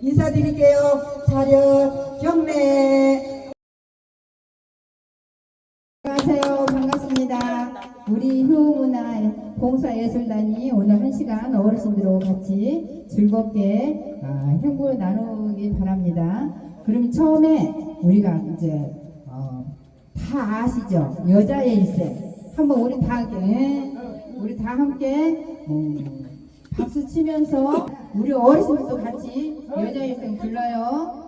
인사드릴게요. 차렷 경례. 안녕하세요. 반갑습니다. 우리 효문화 봉사예술단이 오늘 한 시간 어르신들하고 같이 즐겁게 아, 행복을 나누기 바랍니다. 그럼 처음에 우리가 이제 어, 다 아시죠? 여자의 일생. 한번 우리 다 함께 우리 다 함께 음, 박수 치면서 우리 어르신들도 같이 여자의 일생 불러요.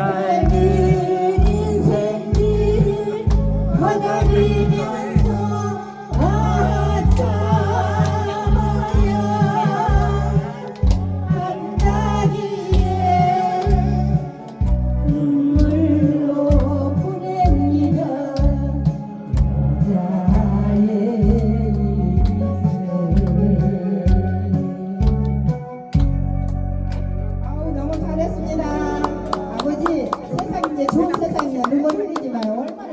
sky. 세상 이제 좋은 세상이냐 눈물 흘리지 마요. 얼마나